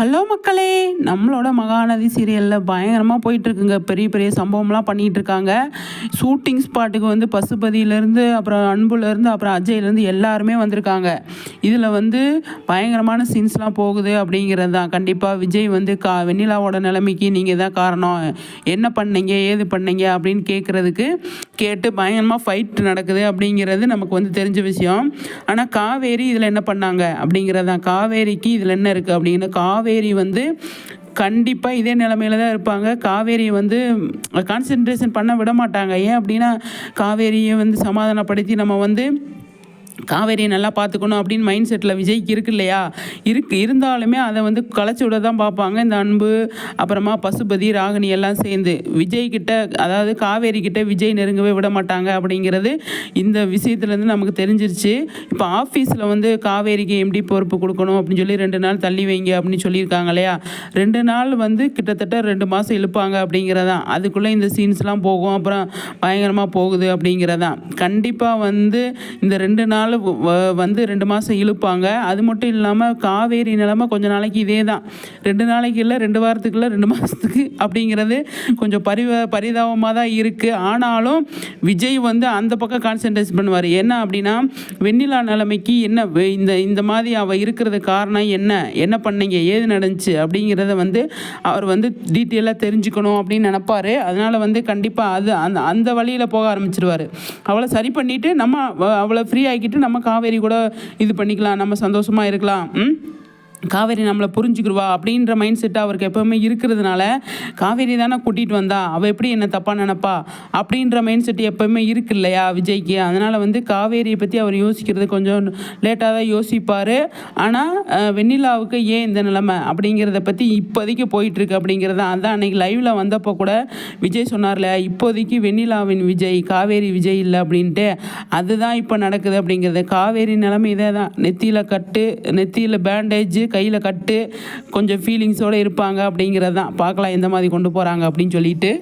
Hello மக்களே நம்மளோட மகாநதி சீரியலில் பயங்கரமாக போயிட்டுருக்குங்க. பெரிய பெரிய சம்பவம்லாம் பண்ணிகிட்டு இருக்காங்க ஷூட்டிங் ஸ்பாட்டுக்கு வந்து பசுபதியிலேருந்து அப்புறம் அன்புலேருந்து அப்புறம் அஜய்லேருந்து எல்லாருமே வந்திருக்காங்க. இதில் வந்து பயங்கரமான சீன்ஸ்லாம் போகுது அப்படிங்கிறது தான். கண்டிப்பாக விஜய் வந்து கா வெண்ணிலாவோட நிலைமைக்கு நீங்கள் தான் காரணம். என்ன பண்ணீங்க ஏது பண்ணீங்க அப்படின்னு கேட்குறதுக்கு கேட்டு பயங்கரமாக ஃபைட் நடக்குது அப்படிங்கிறது நமக்கு வந்து தெரிஞ்ச விஷயம். ஆனால் காவேரி இதில் என்ன பண்ணாங்க அப்படிங்கிறது தான். காவேரிக்கு இதில் என்ன இருக்குது அப்படின்னு காவேரி வந்து கண்டிப்பாக இதே நிலமையில தான் இருப்பாங்க. காவேரி வந்து கான்சென்ட்ரேஷன் பண்ண விட மாட்டாங்க. ஏன் அப்படின்னா காவேரியை வந்து சமாதானப்படுத்தி நம்ம வந்து காவேரியை நல்லா பார்த்துக்கணும் அப்படின்னு மைண்ட் செட்டில் விஜய்க்கு இருக்கு இல்லையா? இருக்கு. இருந்தாலுமே அதை வந்து களைச்சி விட தான் பார்ப்பாங்க. இந்த அன்பு அப்புறமா பசுபதி ராகினி எல்லாம் சேர்ந்து. விஜய்கிட்ட அதாவது காவேரி கிட்ட விஜய் நெருங்கவே விட மாட்டாங்க அப்படிங்கிறது இந்த விஷயத்துலேருந்து நமக்கு தெரிஞ்சிருச்சு. இப்போ ஆஃபீஸில் வந்து காவேரிக்கு எம்டி பொறுப்பு கொடுக்கணும் அப்படின்னு சொல்லி ரெண்டு நாள் தள்ளி வைங்க அப்படின்னு சொல்லியிருக்காங்க இல்லையா? ரெண்டு நாள் வந்து கிட்டத்தட்ட ரெண்டு மாதம் இழுப்பாங்க அப்படிங்கிறதான் அதுக்குள்ளே இந்த சீன்ஸ்லாம் போகும். அப்புறம் பயங்கரமாக போகுது அப்படிங்கிறதான் கண்டிப்பாக வந்து இந்த ரெண்டு நாள் நாள் வந்து ரெண்டு மாதம் இழுப்பாங்க. அது மட்டும் இல்லாமல் காவேரி நிலமை கொஞ்ச நாளைக்கு இதே தான் ரெண்டு நாளைக்கு இல்லை ரெண்டு வாரத்துக்கு இல்லை ரெண்டு மாதத்துக்கு அப்படிங்கிறது கொஞ்சம் பரிவ பரிதாபமாக தான் இருக்குது ஆனாலும் விஜய் வந்து அந்த பக்கம் கான்சென்ட்ரேஷன் பண்ணுவார். என்ன அப்படின்னா வெண்ணிலா நிலைமைக்கு என்ன இந்த இந்த மாதிரி அவள் இருக்கிறது காரணம் என்ன? என்ன பண்ணீங்க? ஏது நடந்துச்சு? அப்படிங்கிறத வந்து அவர் வந்து டீட்டெயிலாக தெரிஞ்சுக்கணும் அப்படின்னு நினப்பார். அதனால் வந்து கண்டிப்பாக அது அந்த அந்த வழியில் போக ஆரம்பிச்சிருவார். அவளை சரி பண்ணிவிட்டு நம்ம அவ- அவளை ஃப்ரீ ஆக்கிட்டு நம்ம காவேரி கூட இது பண்ணிக்கலாம் நம்ம சந்தோஷமாக இருக்கலாம். ம்? காவேரி நம்மளை புரிஞ்சுக்கிடுவா அப்படின்ற மைண்ட் செட் அவருக்கு எப்போவுமே இருக்கிறதுனால காவேரி தானே கூட்டிகிட்டு வந்தா அவள் எப்படி என்ன தப்பாக நினப்பா அப்படின்ற மைண்ட் செட் எப்போவுமே இருக்கு இல்லையா விஜய்க்கு. அதனால் வந்து காவேரியை பற்றி அவர் யோசிக்கிறது கொஞ்சம் லேட்டாக தான் யோசிப்பார். ஆனால் வெண்ணிலாவுக்கு ஏன் இந்த நிலைமை அப்படிங்கிறத பற்றி இப்போதைக்கு போயிட்டுருக்கு அப்படிங்கிறது அதான் அன்றைக்கி லைவில் வந்தப்போ கூட விஜய் சொன்னார்ல இப்போதைக்கு வெண்ணிலாவின் விஜய் காவேரி விஜய் இல்லை அப்படின்ட்டு. அதுதான் இப்போ நடக்குது அப்படிங்கிறது. காவேரி நிலைமை இதே தான் நெத்தியில் கட்டு நெத்தியில் பேண்டேஜ் கையில் கட்டு கொஞ்சம் ஃபீலிங்ஸோடு இருப்பாங்க அப்படிங்கிறது தான் பார்க்கலாம் எந்த மாதிரி கொண்டு போகிறாங்க அப்படின்னு சொல்லிட்டு.